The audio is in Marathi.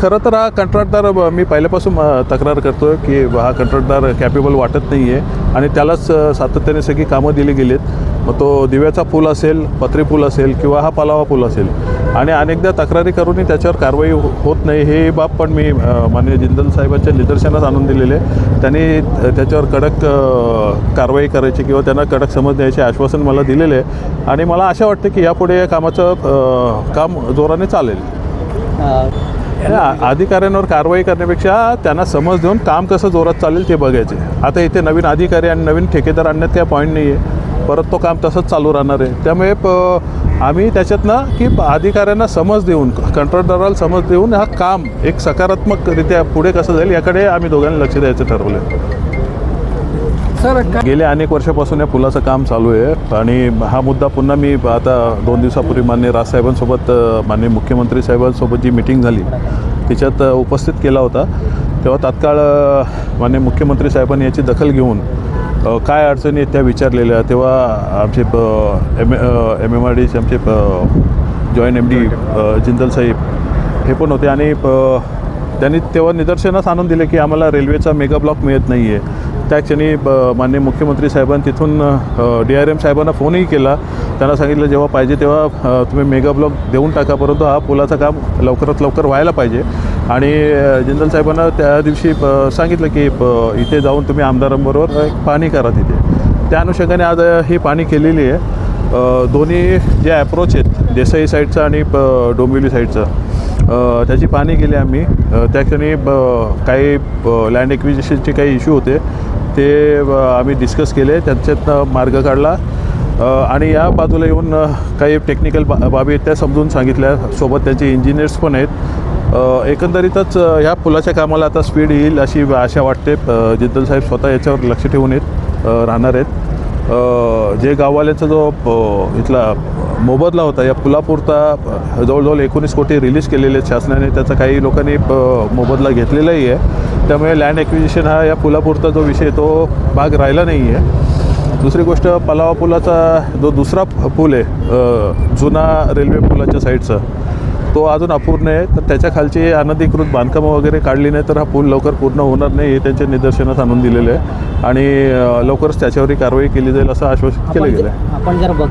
खरं तर हा कंत्राटदार मी पहिल्यापासून तक्रार करतो की हा कंत्राटदार कॅपेबल वाटत नाही आहे आणि त्यालाच सातत्याने सगळी कामं दिली गेलीत. मग तो दिव्याचा पूल असेल पत्री पूल असेल किंवा हा पालावा पूल असेल. आणि अनेकदा तक्रारी करूनही त्याच्यावर कारवाई हो-, होत नाही. हे बाब पण मी अ, माननीय जिंदल साहेबांच्या निदर्शनास आणून दिलेले. त्यांनी त्याच्यावर कडक कारवाई करायची किंवा त्यांना कडक समज द्यायचे आश्वासन मला दिलेले आहे आणि मला आशा वाटते की यापुढे या कामाचं काम जोराने चालेल. अधिकाऱ्यांवर कारवाई करण्यापेक्षा त्यांना समज देऊन काम कसं जोरात चालेल ते बघायचे. आता इथे नवीन अधिकारी आणि नवीन ठेकेदार आणण्यात काय पॉईंट नाही आहे परत तो काम तसंच चालू राहणार आहे. त्यामुळे प आम्ही त्याच्यातनं की अधिकाऱ्यांना समज देऊन कंत्राटदाराला समज देऊन हा काम एक सकारात्मकरित्या पुढे कसं जाईल याकडे आम्ही दोघांनी लक्ष द्यायचं ठरवलं सर गेल्या अनेक वर्षापासून या पुलाचं काम चालू आहे आणि हा मुद्दा पुन्हा मी आता दोन दिवसापूर्वी माननीय राजसाहेबांसोबत अ, माननीय मुख्यमंत्री साहेबांसोबत जी मिटिंग झाली त्याच्यात उपस्थित केला होता. तेव्हा तात्काळ अ, माननीय मुख्यमंत्री साहेबांनी याची दखल घेऊन काय अडचणी आहेत त्या विचारलेल्या. तेव्हा आमचे एम एम एम आर डीचे आमचे जॉईंट एम डी जिंदल साहेब हे पण होते. आणि त्यांनी तेव्हा निदर्शनास आणून दिले की आम्हाला रेल्वेचा मेगा ब्लॉक मिळत नाही आहे त्या क्षणी ब- माननीय मुख्यमंत्री साहेबांनी तिथून डी आर एम साहेबांना फोनही केला. त्यांना सांगितलं जेव्हा पाहिजे तेव्हा तुम्ही मेगा ब्लॉक देऊन टाका परंतु हा पुलाचं काम लवकरात लवकर व्हायला पाहिजे. आणि जिंदल साहेबांना त्या दिवशी सांगितलं की इथे जाऊन तुम्ही आमदारांबरोबर पाणी करा तिथे. त्या अनुषंगाने आज ही पाणी केलेली आहे. दोन्ही जे ॲप्रोच आहेत देसाई साईडचा आणि प- डोंबिवली साईडचा त्याची पाहणी केली आम्ही. त्या क्षणी ब- काही लँड एक्विजिशनचे काही इश्यू होते ते आम्ही डिस्कस केले त्यांच्यातनं मार्ग काढला. आणि या बाजूला येऊन काही टेक्निकल बा बाबी आहेत त्या समजून सांगितल्या. सोबत त्यांचे इंजिनियर्स पण आहेत. एकंदरीतच ह्या पुलाच्या कामाला आता स्पीड येईल अशी आशा वाटते. जिद्दल साहेब स्वतः याच्यावर लक्ष ठेवून येत राहणार आहेत. जे गाववाल्यांचा जो इथला मोबदला होता या पुलापुरता जवळजवळ एकोणीस कोटी रिलीज केलेले आहेत शासनाने त्याचा काही लोकांनी मोबदला घेतलेलाही आहे. त्यामुळे लँड ॲक्विजिशन हा या पुलापुरता जो विषय तो भाग राहिला नाही आहे दुसरी गोष्ट पलावा पुलाचा जो दुसरा पूल आहे जुना रेल्वे पुलाच्या साईडचा तो अजून अपूर्ण आहे. तर त्याच्या खालची अनधिकृत बांधकामं वगैरे काढली नाही तर हा पूल लवकर पूर्ण होणार नाही हे त्यांच्या निदर्शनास आणून दिलेलं आहे. आणि लवकरच त्याच्यावरही कारवाई केली जाईल असं आश्वासित केलं गेलं आहे आपण जर बघ